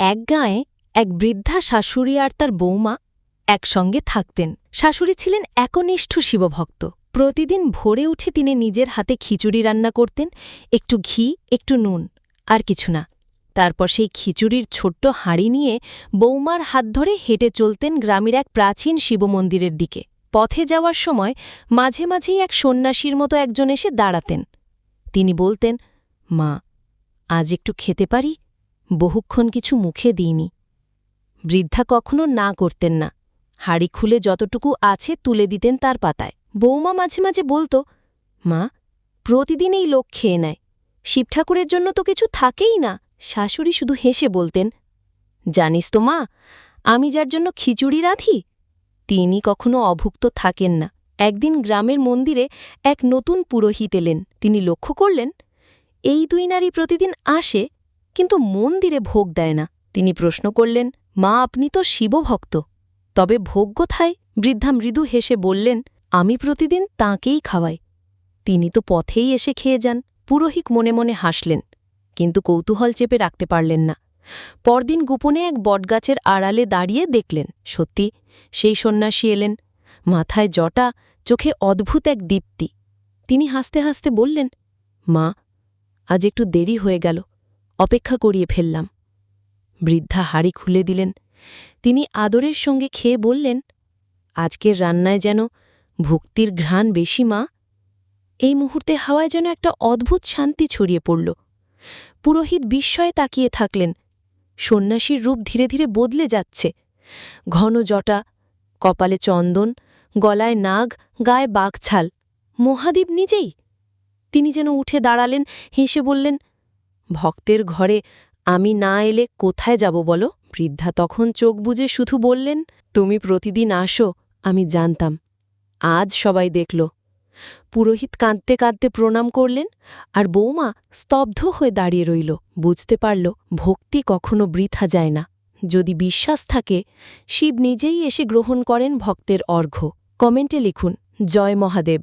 এক গাঁয়ে এক বৃদ্ধা শাশুড়ি আর তার বৌমা একসঙ্গে থাকতেন। শাশুড়ি ছিলেন একনিষ্ঠ শিবভক্ত। প্রতিদিন ভোরে উঠে তিনি নিজের হাতে খিচুড়ি রান্না করতেন, একটু ঘি, একটু নুন, আর কিছু না। তারপর সেই খিচুড়ির ছোট্ট হাঁড়ি নিয়ে বৌমার হাত ধরে হেঁটে চলতেন গ্রামের এক প্রাচীন শিবমন্দিরের দিকে। পথে যাওয়ার সময় মাঝে মাঝেই এক সন্ন্যাসীর মতো একজন এসে দাঁড়াতেন। তিনি বলতেন, মা, আজ একটু খেতে পারি? বহুক্ষণ কিছু মুখে দিইনি। বৃদ্ধা কখনো না করতেন না। হাড়ি খুলে যতটুকু আছে তুলে দিতেন তার পাতায়। বৌমা মাঝে মাঝে বলতো, মা, প্রতিদিন এই লোক খেয়ে নেয়। শিব ঠাকুরের জন্য তো কিছু থাকেই না। শাশুড়ি শুধু হেসে বলতেন, জানিস তো মা, আমি যার জন্য খিচুড়ি রাঁধি, তিনি কখনো অভুক্ত থাকেন না। একদিন গ্রামের মন্দিরে এক নতুন পুরোহিত এলেন। তিনি লক্ষ্য করলেন, এই দুই নারী প্রতিদিন আসে কিন্তু মন্দিরে ভোগ দেয় না। তিনি প্রশ্ন করলেন, মা, আপনি তো শিবভক্ত। তবে ভোগ কোথায়? বৃদ্ধা মৃদু হেসে বললেন, আমি প্রতিদিন তাঁকেই খাওয়াই। তিনি তো পথেই এসে খেয়ে যান। পুরোহিত মনে মনে হাসলেন, কিন্তু কৌতূহল চেপে রাখতে পারলেন না। পরদিন গোপনে এক বটগাছের আড়ালে দাঁড়িয়ে দেখলেন, সত্যি, সেই সন্ন্যাসী এলেন। মাথায় জটা, চোখে অদ্ভুত এক দীপ্তি। তিনি হাসতে হাসতে বললেন, মা, আজ একটু দেরি হয়ে গেল। অপেক্ষা করিয়ে ফেললাম। বৃদ্ধা হাড়ি খুলে দিলেন। তিনি আদরের সঙ্গে খেয়ে বললেন, আজকের রান্নায় যেন ভক্তির ঘ্রাণ বেশি, মা। এই মুহূর্তে হাওয়ায় যেন একটা অদ্ভুত শান্তি ছড়িয়ে পড়ল। পুরোহিত বিস্ময়ে তাকিয়ে থাকলেন। সন্ন্যাসীর রূপ ধীরে ধীরে বদলে যাচ্ছে। ঘন জটা, কপালে চন্দন, গলায় নাগ, গায়ে বাঘছাল মহাদীপ নিজেই। তিনি যেন উঠে দাঁড়ালেন, হেসে বললেন ভক্তের ঘরে আমি না এলে কোথায় যাব বলো? বৃদ্ধা তখন চোখ বুজে শুধু বললেন, তুমি প্রতিদিন আসো, আমি জানতাম। আজ সবাই দেখল। পুরোহিত কাঁদতে কাঁদতে প্রণাম করলেন, আর বৌমা স্তব্ধ হয়ে দাঁড়িয়ে রইল। বুঝতে পারল, ভক্তি কখনো বৃথা যায় না। যদি বিশ্বাস থাকে, শিব নিজেই এসে গ্রহণ করেন ভক্তের অর্ঘ্য। কমেন্টে লিখুন, জয় মহাদেব।